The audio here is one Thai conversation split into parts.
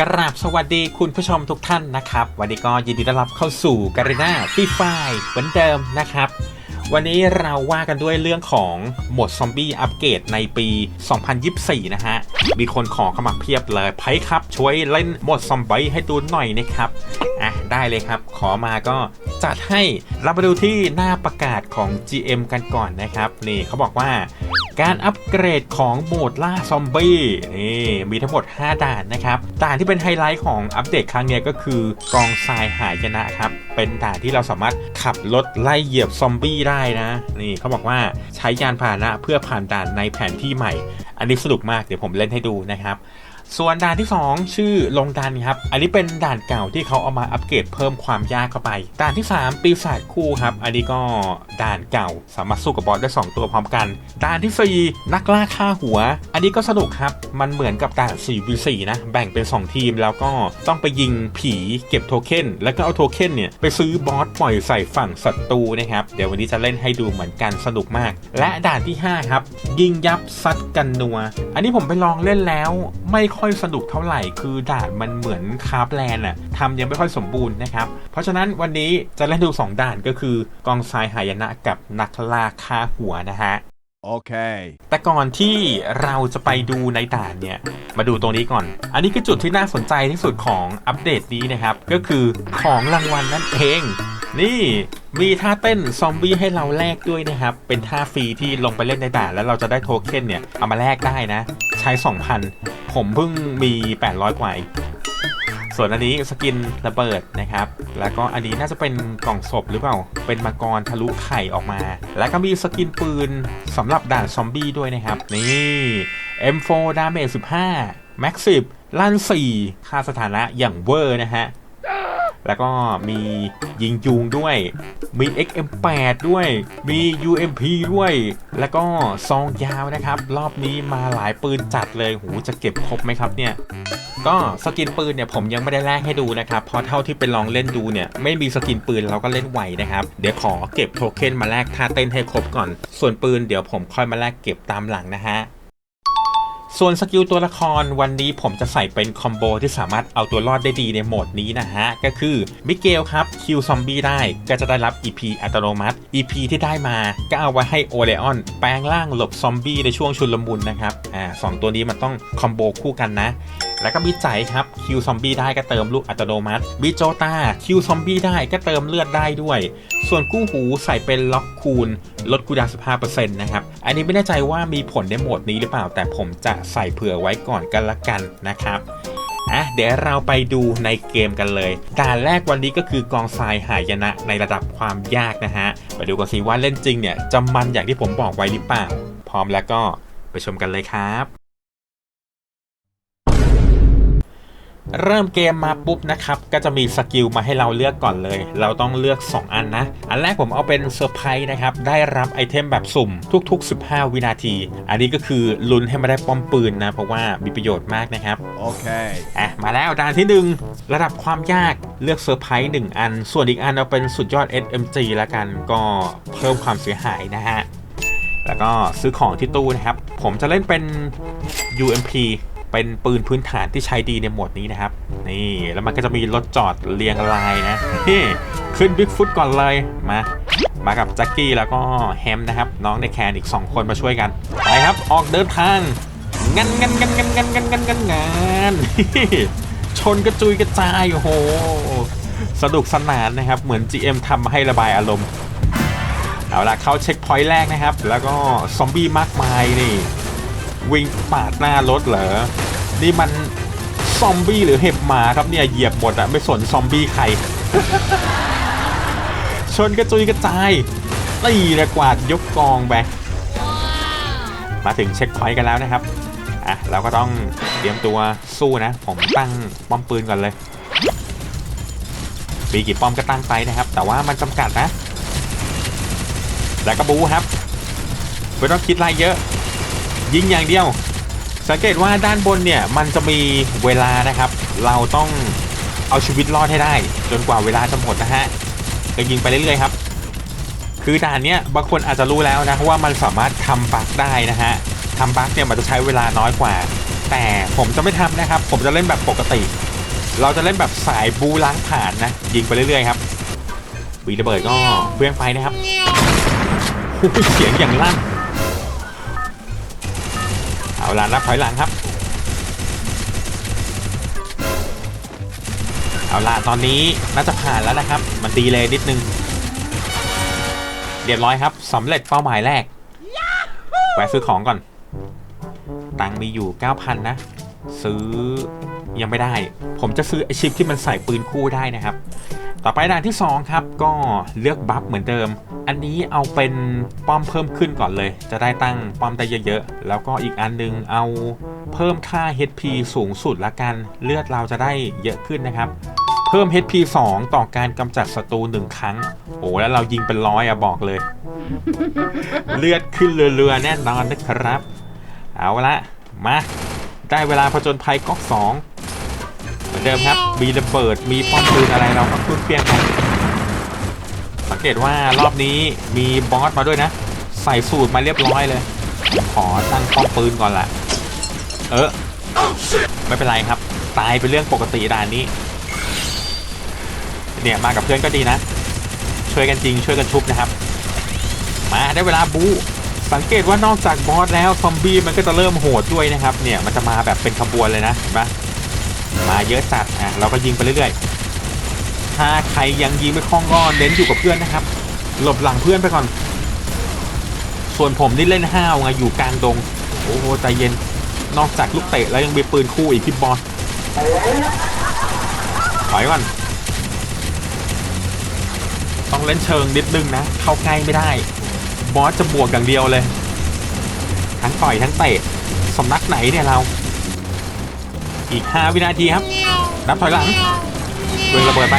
กราบสวัสดีคุณผู้ชมทุกท่านนะครับ วันนี้ก็ยินดีต้อนรับเข้าสู่การีนาฟรีไฟเหมือนเดิมนะครับ วันนี้เราว่ากันด้วยเรื่องของโหมดซอมบี้อัปเกรดในปี 2024 นะฮะ มีคนขอเข้ามาเพียบเลยไพครับ ช่วยเล่นโหมดซอมบี้ให้ดูหน่อยนะครับ อะ ได้เลยครับ ขอมาก็จัดให้เรามาดูที่หน้าประกาศของ GM กันก่อนนะครับ นี่เขาบอกว่า การอัปเกรดของโหมดล่าซอมบี้นี่มีทั้งหมด 5 ด่านนะครับ ด่านที่เป็นไฮไลท์ของอัปเดตครั้งนี้ก็คือกองทรายหายนะครับ เป็นด่านที่เราสามารถขับรถไล่เหยียบซอมบี้ได้นะ นี่เขาบอกว่าใช้ยานพาหนะเพื่อผ่านด่านในแผนที่ใหม่ อันนี้สนุกมากเดี๋ยวผมเล่นให้ดูนะครับ ส่วนด่านที่ 2 ชื่อลงดันครับ อันนี้เป็นด่านเก่าที่เขาเอามาอัปเกรดเพิ่มความยากเข้าไป ด่านที่ 3 ปีศาจคู่ครับ อันนี้ก็ด่านเก่า สามารถสู้กับบอสได้ 2 ตัวพร้อมกัน ด่านที่ 4 นักล่าฆ่าหัว อันนี้ก็สนุกครับ มันเหมือนกับด่าน 4v4 นะ แบ่งเป็น 2 ทีมแล้วก็ต้องไปยิงผีเก็บโทเค็น แล้วก็เอาโทเค็นเนี่ยไปซื้อบอสปล่อยใส่ฝั่งศัตรูนะครับ เดี๋ยววันนี้จะเล่นให้ดูเหมือนกันสนุกมาก และด่านที่ 5 ครับ ยิงยับซัดกันนัว อันนี้ผมไปลองเล่นแล้วไม่ค่อยสนุกเท่าไหร่ คือด่านมันเหมือนคาร์บแลนด์อะทำยังไม่ค่อยสมบูรณ์นะครับ เพราะฉะนั้นวันนี้จะเล่นดู 2 ด่านก็คือกองทรายหายนะกับนักล่าฆ่าหัวนะฮะ Okay. แต่ก่อนที่เราจะไปดูในด่านเนี่ย มาดูตรงนี้ก่อน อันนี้คือจุดที่น่าสนใจที่สุดของอัปเดตนี้นะครับ ก็คือของรางวัลนั่นเอง นี่มีท่าเต้นซอมบี้ให้เราแลกด้วยนะครับ เป็นท่าฟรีที่ลงไปเล่นในด่านแล้วเราจะได้โทเค็นเนี่ย เอามาแลกได้นะ ใช้ 2,000 ผมเพิ่งมี 800 กว่าส่วนอันนี้สกินระเบิดนะครับ แล้วก็อันนี้น่าจะเป็นกล่องศพหรือเปล่า เป็นมังกรทะลุไข่ออกมา แล้วก็มีสกินปืนสำหรับด่านซอมบี้ด้วยนะครับ นี่ M4 ดาเมจ15 Max 10ลั่น4ค่าสถานะอย่างเวอร์นะฮะ แล้วก็มียิงยูงด้วย มี XM8 ด้วย มี UMP ด้วย แล้วก็ซองยาวนะครับ รอบนี้มาหลายปืนจัดเลยหูจะเก็บครบไหมครับเนี่ยก็สกินปืนเนี่ยผมยังไม่ได้แลกให้ดูนะครับเพราะเท่าที่ไปลองเล่นดูเนี่ยไม่มีสกินปืนเราก็เล่นไหวนะครับเดี๋ยวขอเก็บโทเค็นมาแลกท่าเต้นให้ครบก่อน ส่วนปืนเดี๋ยวผมค่อยมาแลกเก็บตามหลังนะฮะ ส่วนสกิลตัวละครวันนี้ผมจะใส่เป็นคอมโบที่สามารถเอาตัวรอดได้ดีในโหมดนี้นะฮะ ก็คือมิเกลครับคิวซอมบี้ได้ก็จะได้รับ EP อัตโนมัติ EP ที่ได้มาก็เอาไว้ให้โอเลออนแปลงร่างหลบซอมบี้ในช่วงชุลมุนนะครับอ่าสองตัวนี้มันต้องคอมโบคู่กันนะ แล้วก็มีใจครับคิวซอมบี้ได้ก็เติมลูกอัตโนมัติมีโจตาคิวซอมบี้ได้ก็เติมเลือดได้ด้วย ส่วนกู้หูใส่เป็นล็อกคูณ ลดคูดาวน์15%นะครับ อันนี้ไม่แน่ใจว่ามีผลในโหมดนี้หรือเปล่า แต่ผมจะใส่เผื่อไว้ก่อนกันละกันนะครับอะเดี๋ยวเราไปดูในเกมกันเลย ด่านแรกวันนี้ก็คือกองทรายหายนะในระดับความยากนะฮะ ไปดูกันสิว่าเล่นจริงเนี่ยจะมันอย่างที่ผมบอกไว้หรือเปล่า พร้อมแล้วก็ไปชมกันเลยครับ เริ่มเกมมาปุ๊บนะครับ ก็จะมีสกิลมาให้เราเลือกก่อนเลย เราต้องเลือก 2 อันนะ อันแรกผมเอาเป็นเซอร์ไพรส์นะครับ ได้รับไอเทมแบบสุ่มทุก ๆ 15 วินาที อันนี้ก็คือลุ้นให้มาได้ป้อมปืนนะ เพราะว่ามีประโยชน์มากนะครับ Okay. อะ มาแล้วด่านที่ 1 ระดับความยากเลือกเซอร์ไพรส์1อัน ส่วนอีกอันเอาเป็นสุดยอด SMG ละกันก็เพิ่มความเสียหายนะฮะแล้วก็ซื้อของที่ตู้นะครับ ผมจะเล่นเป็น UMP เป็นปืนพื้นฐานที่ใช้ดีในโหมดนี้นะครับ นี่แล้วมันก็จะมีรถจอดเรียงรายนะนี่ขึ้นบิ๊กฟุตก่อนเลยมามากับแจ็คกี้แล้วก็แฮมนะครับ น้องในแคนอีก 2 คนมาช่วยกัน ไปครับออกเดินทางงันงันงันงันงันงันงันงันงานชนกระจุยกระจายโอ้โหสนุกสนานนะครับ เหมือน GM ทำมาให้ระบายอารมณ์เอาละเข้าเช็คพอยต์แรกนะครับ แล้วก็ซอมบี้มากมายนี่ วิ่งปาดหน้ารถเหรอ นี่มันซอมบี้หรือเห็บหมาครับเนี่ยเหยียบหมดอะไม่สนซอมบี้ใคร ชนกระจุยกระจายตีนะกวาดยกกองไปมาถึงเช็คพอยต์กันแล้วนะครับอะเราก็ต้องเตรียมตัวสู้นะ ผมตั้งป้อมปืนก่อนเลยมีกี่ป้อมก็ตั้งไปนะครับ แต่ว่ามันจำกัดนะ แล้วก็บูครับไม่ต้องคิดอะไรเยอะ ยิงอย่างเดียว สังเกตว่าด้านบนเนี่ยมันจะมีเวลานะครับ เราต้องเอาชีวิตรอดให้ได้ จนกว่าเวลาจะหมดนะฮะก็ยิงไปเรื่อยๆครับ คือด่านเนี้ยบางคนอาจจะรู้แล้วนะว่ามันสามารถทำบั๊กได้นะฮะทำบั๊กเนี่ยมันจะใช้เวลาน้อยกว่า แต่ผมจะไม่ทำนะครับ ผมจะเล่นแบบปกติ เราจะเล่นแบบสายบูล้างผ่านนะ ยิงไปเรื่อยๆครับวีระเบิดก็เพื่องไปนะครับโอ้เสียงอย่างลั่น เอาล่ะนับถอยหลังครับ เอาล่ะตอนนี้น่าจะผ่านแล้วนะครับ มันดีเลยนิดนึง เรียบร้อยครับสำเร็จเป้าหมายแรกแวะซื้อของก่อน ตังค์มีอยู่ 9,000 นะ ซื้อยังไม่ได้ ผมจะซื้อไอชิปที่มันใส่ปืนคู่ได้นะครับ ต่อไปด่านที่ 2 ครับ ก็เลือกบัฟเหมือนเดิม อันนี้เอาเป็นป้อมเพิ่มขึ้นก่อนเลย จะได้ตั้งป้อมได้เยอะๆ แล้วก็อีกอันนึงเอาเพิ่มค่า HP สูงสุดละกัน เลือดเราจะได้เยอะขึ้นนะครับ เพิ่ม HP 2 ต่อการกำจัดศัตรูหนึ่งครั้ง โอ้แล้วเรายิงเป็นร้อยอะบอกเลย เลือดขึ้นเรือๆแน่นอนนะครับ เอาละมา ได้เวลาผจญภัยก๊อกสองเหมือนเดิมครับ มีระเบิด มีป้อมปืนอะไรเราก็ขึ้นเพียงไปสัง เกตว่ารอบนี้มีบอสมาด้วยนะ ใส่สูตรมาเรียบร้อยเลยขอตั้งป้อมปืนก่อนละเออไม่เป็นไรครับ ตายเป็นเรื่องปกติด่านนี้เนี่ยมากับเพื่อนก็ดีนะ ช่วยกันจริงช่วยกันชุบนะครับ มาได้เวลาบูสังเกตว่านอกจากบอสแล้วซอมบี้มันก็จะเริ่มโหดด้วยนะครับ เนี่ยมันจะมาแบบเป็นขบวนเลยนะเห็นปะมาเยอะจัดอะเราก็ยิงไปเรื่อยๆ ถ้าใครยังยิงไม่คล่องก็เน้นอยู่กับเพื่อนนะครับ หลบหลังเพื่อนไปก่อน ส่วนผมนี่เล่นห้าวไงอยู่กลางดง โอ้โหใจเย็น นอกจากลูกเตะแล้วยังมีปืนคู่อีกพี่บอสถอยก่อนต้องเล่นเชิงนิดนึงนะ เข้าใกล้ไม่ได้ บอสจะบวกอย่างเดียวเลย ทั้งต่อยทั้งเตะสำนักไหนเนี่ยเรา อีก 5 วินาทีครับ นับถอยหลังเวงระเบิดไป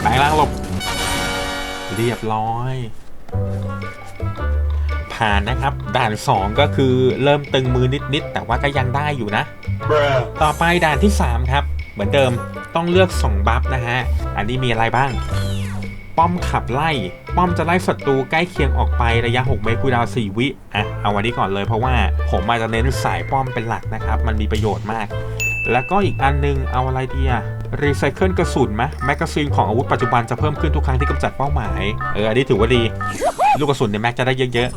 แปลงร่างหลบ เรียบร้อย ผ่านนะครับ ด่าน 2 ก็คือเริ่มตึงมือนิดๆ แต่ว่าก็ยังได้อยู่นะ ต่อไปด่านที่ 3 ครับ เหมือนเดิมต้องเลือก2บัฟนะฮะ อันนี้มีอะไรบ้าง ป้อมขับไล่ ป้อมจะไล่ศัตรูใกล้เคียงออกไประยะ 6 เมตรคูลดาวน์4วิ อะ เอาวันนี้ก่อนเลยเพราะว่าผมอาจจะเน้นสายป้อมเป็นหลักนะครับ มันมีประโยชน์มาก แล้วก็อีกอันนึงเอาอะไรดีอะ รีไซเคิลกระสุนไหมแมกกาซีนของอาวุธปัจจุบันจะเพิ่มขึ้นทุกครั้งที่กำจัดเป้าหมาย เออ อันนี้ถือว่าดี ลูกกระสุนในแม็กจะได้เยอะ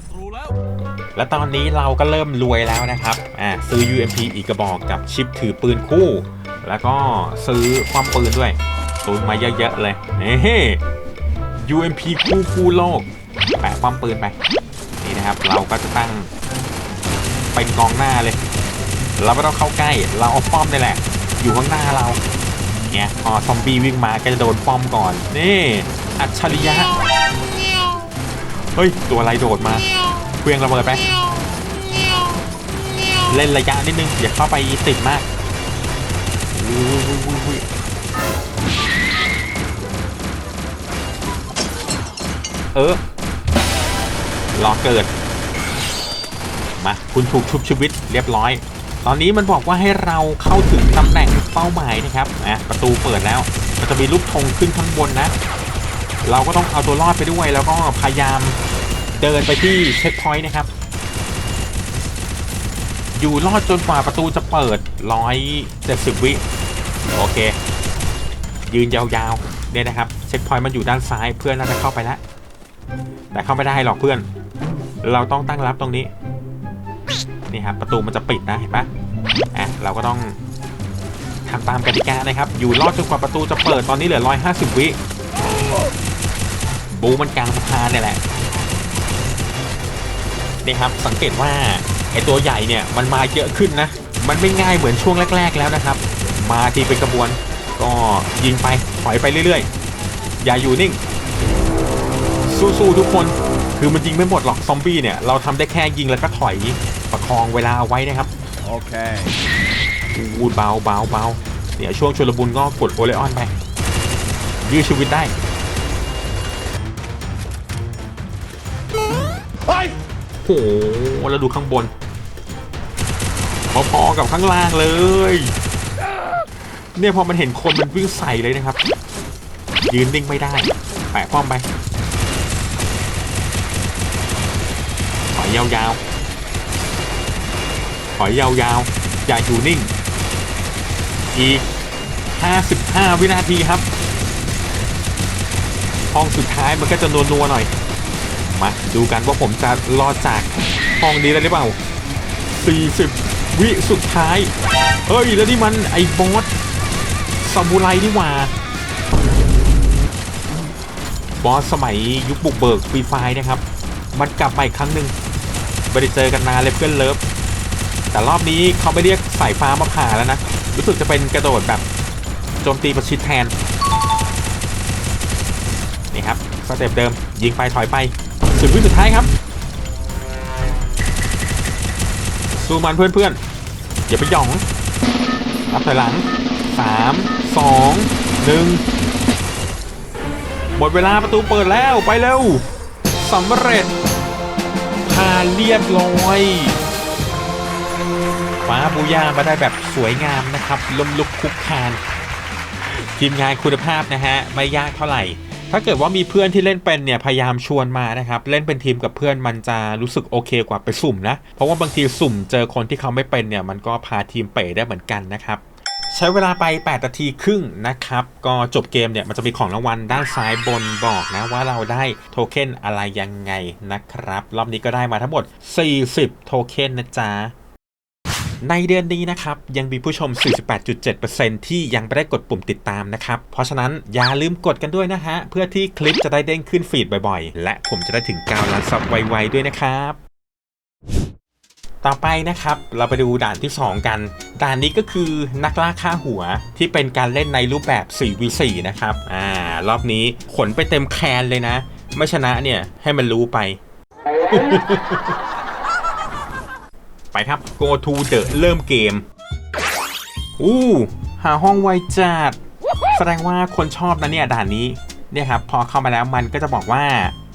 ๆ และตอนนี้เราก็เริ่มรวยแล้วนะครับ อ่าซื้อ UMP อีกกระบอกกับชิปถือปืนคู่ แล้วก็ซื้อความปืนด้วยตุนมาเยอะๆเลยเฮ้ UMP คู่คู่โลก แปะความปืนไป นี่นะครับ เราก็จะตั้งเป็นกองหน้าเลย เราไม่ต้องเข้าใกล้ เราเอาป้อมนี่แหละ อยู่ข้างหน้าเรา เนี่ยพอซอมบี้วิ่งมาก็จะโดนป้อมก่อน นี่อัจฉริยะ เฮ้ย ตัวอะไรโดดมาเครื่องระเบิดไปเล่นระยะนิดนึงอย่าเข้าไปติดมากอุ้ยอุ้ยอุ้ยอุ้ยเออรอเกิด มา คุณถูกชุบชีวิตเรียบร้อย ตอนนี้มันบอกว่าให้เราเข้าถึงตำแหน่งเป้าหมายนะครับอะประตูเปิดแล้ว มันจะมีรูปธงขึ้นข้างบนนะ เราก็ต้องเอาตัวรอดไปด้วย แล้วก็พยายามเดินไปที่เช็คพอยต์นะครับ อยู่รอดจนกว่าประตูจะเปิด 170 วิโอเค ยืนยาวๆเนี่ยนะครับ เช็คพอยต์มันอยู่ด้านซ้ายเพื่อนน่าจะเข้าไปแล้ว แต่เข้าไม่ได้หรอกเพื่อน เราต้องตั้งรับตรงนี้ นี่ครับประตูมันจะปิดนะเห็นปะอะเราก็ต้องทำตามกติกานะครับ อยู่รอดจนกว่าประตูจะเปิดตอนนี้เหลือ 150 วิบูมันกลางสะพานเนี่ยแหละนี่ครับสังเกตว่าไอตัวใหญ่เนี่ยมันมาเยอะขึ้นนะ มันไม่ง่ายเหมือนช่วงแรก ๆ แล้วนะครับ มาทีเป็นกระบวน ก็ยิงไปถอยไปเรื่อยๆ อย่าอยู่นิ่ง สู้ๆทุกคน คือมันยิงไม่หมดหรอกซอมบี้เนี่ยเราทำได้แค่ยิงแล้วก็ถอย ประคองเวลาเอาไว้นะครับ Okay. อูดเบาเบาเบาเดี๋ยวช่วงชุลมุนก็กดโอเลออนไปยื้อชีวิตได้โอ้โหแล้วดูข้างบน พอๆกับข้างล่างเลย เนี่ยพอมันเห็นคนมันวิ่งใส่เลยนะครับ ยืนนิ่งไม่ได้แปะป้อมไปถอยยาวๆถ อยยาวอย่าอยู่นิ่ง อีก 55 วินาทีครับห้องสุดท้ายมันก็จะนัวๆหน่อย มาดูกันว่าผมจะรอดจากห้องนี้ได้หรือเปล่า 40 วิสุดท้าย เฮ้ย แล้วนี่มันไอ้บอสซามูไรนี่หว่า บอสสมัยยุคบุกเบิกฟรีไฟนะครับ มันกลับมาอีกครั้งหนึ่งไม่ได้เจอกันนานเลยเพื่อนเลิฟ แต่รอบนี้เขาไม่เรียกสายฟ้ามาผ่าแล้วนะ รู้สึกจะเป็นกระโดดแบบโจมตีประชิดแทน นี่ครับสเต็ปเดิม ยิงไปถอยไป สุดวิสุดท้ายครับ สู้มันเพื่อนๆอย่าไปหย่องรับถอยหลัง 3 2 1 หมดเวลาประตูเปิดแล้วไปเร็วสำเร็จผ่านเรียบร้อย ฟ้าบูย่ามาได้แบบสวยงามนะครับลมลุกคุกคานทีมงานคุณภาพนะฮะไม่ยากเท่าไหร่ ถ้าเกิดว่ามีเพื่อนที่เล่นเป็นเนี่ยพยายามชวนมานะครับเล่นเป็นทีมกับเพื่อนมันจะรู้สึกโอเคกว่าไปสุ่มนะเพราะว่าบางทีสุ่มเจอคนที่เขาไม่เป็นเนี่ยมันก็พาทีมเป๋ได้เหมือนกันนะครับใช้เวลาไป 8 นาทีครึ่งนะครับ ก็จบเกมเนี่ยมันจะมีของรางวัลด้านซ้ายบนบอกนะว่าเราได้โทเค็นอะไรยังไงนะครับ รอบนี้ก็ได้มาทั้งหมด 40 โทเค็นนะจ๊ะ ในเดือนนี้นะครับ ยังมีผู้ชม 48.7%ที่ยังไม่ได้กดปุ่มติดตามนะครับ เพราะฉะนั้นอย่าลืมกดกันด้วยนะฮะ เพื่อที่คลิปจะได้เด้งขึ้นฟีดบ่อยๆ และผมจะได้ถึง9ล้านซับไวๆด้วยนะครับต่อไปนะครับ เราไปดูด่านที่ 2 กัน ด่านนี้ก็คือนักล่าฆ่าหัวที่เป็นการเล่นในรูปแบบ 4v4 นะครับ อ่า รอบนี้ขนไปเต็มแคนเลยนะ ไม่ชนะเนี่ย ให้มันรู้ไป ไปครับ go to the เริ่มเกม อู้ หาห้องไวจัด แสดงว่าคนชอบนะเนี่ยด่านนี้ เนี่ยครับ พอเข้ามาแล้วมันก็จะบอกว่า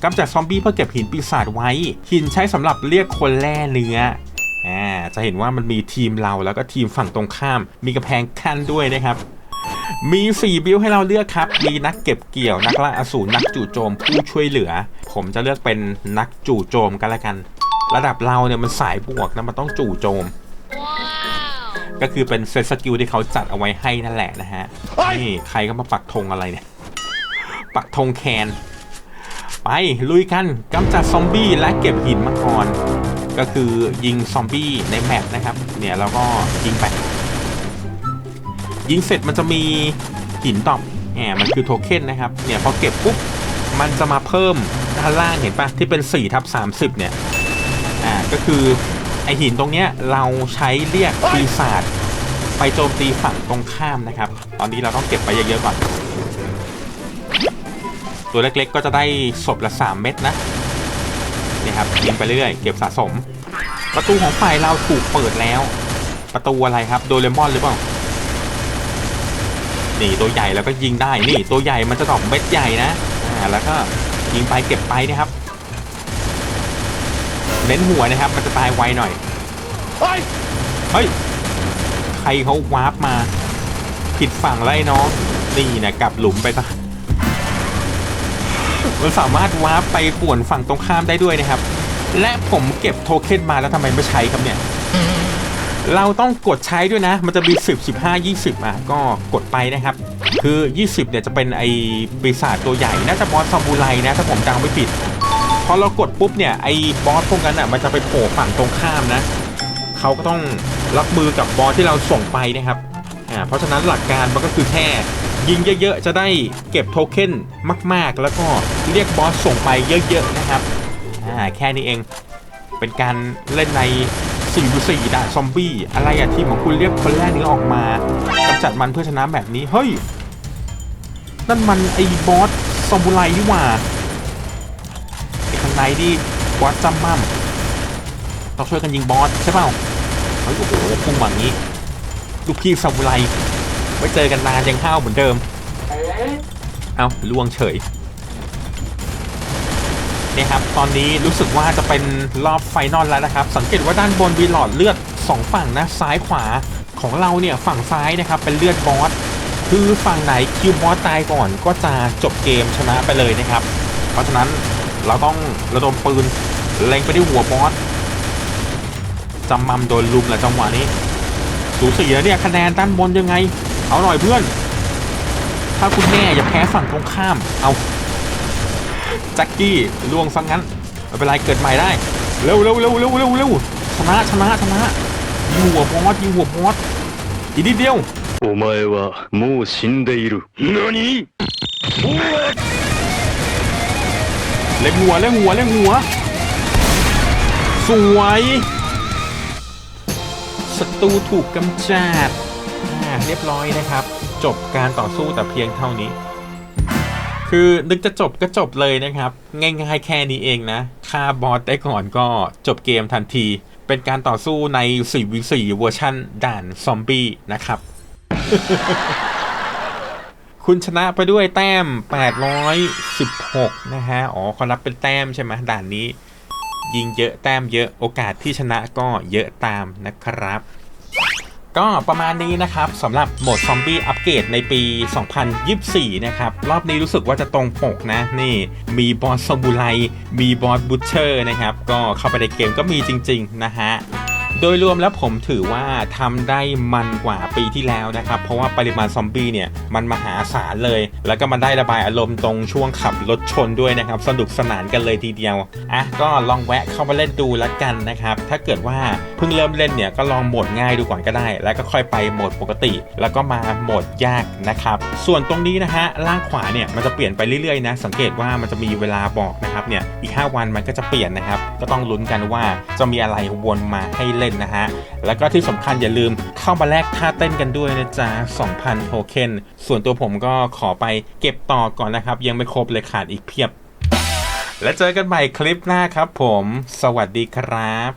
กำจัดซอมบี้เพื่อเก็บหินปีศาจไว้ หินใช้สำหรับเรียกคนแล่เนื้ออ่าจะเห็นว่ามันมีทีมเราแล้วก็ทีมฝั่งตรงข้าม มีกระแพงขั้นด้วยนะครับมี 4 บิลให้เราเลือกครับ มีนักเก็บเกี่ยว นักล่าอสูร นักจู่โจม ผู้ช่วยเหลือ ผมจะเลือกเป็นนักจู่โจมกันละกัน ระดับเราเนี่ยมันสายบวกนะมันต้องจู่โจม ก็คือเป็นเซตสกิลที่เขาจัดเอาไว้ให้นั่นแหละนะฮะนี่ใครก็มาปักธงอะไรเนี่ย ปักธงแคนไปลุยกันกำจัดซอมบี้และเก็บหินมังกรก็คือยิงซอมบี้ในแมปนะครับ เนี่ยเราก็ยิงไป ยิงเสร็จมันจะมีหินตอบแหมมันคือโทเค็นนะครับ เนี่ยพอเก็บปุ๊บ มันจะมาเพิ่มด้านล่างเห็นปะที่เป็น4ทับ30 เนี่ยอ่า ก็คือไอหินตรงเนี้ยเราใช้เรียกปีศาจไปโจมตีฝั่งตรงข้ามนะครับ ตอนนี้เราต้องเก็บไปเยอะๆก่อน ตัวเล็กๆก็จะได้ศพละ 3 เม็ดนะนี่ครับยิงไปเรื่อยๆ เก็บสะสม ประตูของฝ่ายเราถูกเปิดแล้ว ประตูอะไรครับ โดเรมอนหรือเปล่า นี่ตัวใหญ่แล้วก็ยิงได้ นี่ตัวใหญ่มันจะดอกเม็ดใหญ่นะ อ่าแล้วก็ยิงไปเก็บไปนะครับ เน้นหัวนะครับ มันจะตายไวหน่อยเฮ้ย ใครเขาวาร์ปมา ผิดฝั่งไล่น้องนี่นะกลับหลุมไปซะมันสามารถวาร์ปไปป่วนฝั่งตรงข้ามได้ด้วยนะครับ และผมเก็บโทเค็นมาแล้วทำไมไม่ใช้ครับเนี่ย เราต้องกดใช้ด้วยนะ มันจะมี10 15 20อะก็กดไปนะครับ คือ 20เนี่ยจะเป็นไอ้ปีศาจตัวใหญ่ น่าจะบอสซามูไรนะถ้าผมจำไม่ผิด พอเรากดปุ๊บเนี่ยไอ้บอสพวกนั้นอะมันจะไปโผล่ฝั่งตรงข้ามนะเขาก็ต้องรับมือกับบอสที่เราส่งไปนะครับอ่าเพราะฉะนั้นหลักการมันก็คือแค่ยิงเยอะๆ จะได้เก็บโทเค็นมากๆ แล้วก็เรียกบอสส่งไปเยอะๆนะครับอ่าแค่นี้เองเป็นการเล่นใน4ดู4ด่านซอมบี้อะไรอะทีมของคุณเรียกคนแรกนี้ออกมากำจัดมันเพื่อชนะแบบนี้ เฮ้ย นั่นมันไอ้บอสซอมบูไรนี่หว่า ข้างในนี่บอสจำมั่มต้องช่วยกันยิงบอสใช่เปล่าเฮ้ยโอ้โหพุ่งแบบนี้ ลูกพี่ซามูไรไว้เจอกันนานยังห้าวเหมือนเดิม เอาล่วงเฉยนี่ครับ ตอนนี้รู้สึกว่าจะเป็นรอบไฟนอลแล้วนะครับ สังเกตว่าด้านบนมีหลอดเลือด 2 ฝั่งนะ ซ้ายขวาของเราเนี่ย ฝั่งซ้ายนะครับ เป็นเลือดบอส คือฝั่งไหนคิวบอสตายก่อนก็จะจบเกมชนะไปเลยนะครับ เพราะฉะนั้น เราต้องระดมปืนเล็งไปที่หัวบอสจำมัมโดนลุมแหละจังหวะนี้ สูสีแล้วเนี่ยคะแนนด้านบนยังไง เอาหน่อยเพื่อน ถ้าคุณแม่อย่าแพ้ฝั่งตรงข้าม เอาแจ็คกี้ล่วงซะงั้นไม่เป็นไรเกิดใหม่ได้ เร็วเร็วเร็วเร็วเร็วเร็วชนะชนะชนะยิงหัวบอสยิงหัวบอสอีกนิดเดียว お前はもう死んでいる。何 เล่งหัวเล่งหัวเล่งหัว สวยศัตรูถูกกำจัดอ่าเรียบร้อยนะครับ จบการต่อสู้แต่เพียงเท่านี้ คือนึกจะจบก็จบเลยนะครับ ง่ายๆแค่นี้เองนะฆ่าบอสได้ก่อนก็จบเกมทันที เป็นการต่อสู้ใน 4v4 เวอร์ชันด่านซอมบี้นะครับ คุณชนะไปด้วยแต้ม 816 นะฮะ อ๋อเขานับเป็นแต้มใช่ไหมด่านนี้ ยิงเยอะแต้มเยอะโอกาสที่ชนะก็เยอะตามนะครับ ก็ประมาณนี้นะครับสำหรับโหมดซอมบี้อัปเกรดในปี 2024 นะครับ รอบนี้รู้สึกว่าจะตรงปกนะ นี่มีบอสซามูไรมีบอสบูชเชอร์นะครับ ก็เข้าไปในเกมก็มีจริง ๆ นะฮะ โดยรวมแล้วผมถือว่าทำได้มันกว่าปีที่แล้วนะครับ เพราะว่าปริมาณซอมบี้เนี่ยมันมหาศาลเลย แล้วก็มันได้ระบายอารมณ์ตรงช่วงขับรถชนด้วยนะครับ สนุกสนานกันเลยทีเดียว อะก็ลองแวะเข้ามาเล่นดูแล้วกันนะครับ ถ้าเกิดว่าเพิ่งเริ่มเล่นเนี่ยก็ลองโหมดง่ายดูก่อนก็ได้ แล้วก็ค่อยไปโหมดปกติ แล้วก็มาโหมดยากนะครับ ส่วนตรงนี้นะฮะล่างขวาเนี่ยมันจะเปลี่ยนไปเรื่อยๆนะ สังเกตว่ามันจะมีเวลาบอกนะครับเนี่ยอีก 5 วันมันก็จะเปลี่ยนนะครับ ก็ต้องลุ้นกันว่าจะมีอะไรวนมาให้เล่นนะฮะ แล้วก็ที่สำคัญอย่าลืมเข้ามาแลกท่าเต้นกันด้วยนะจ๊ะ 2,000 โทเค็น ส่วนตัวผมก็ขอไปเก็บต่อก่อนนะครับ ยังไม่ครบเลยขาดอีกเพียบ แล้วเจอกันใหม่คลิปหน้าครับผม สวัสดีครับ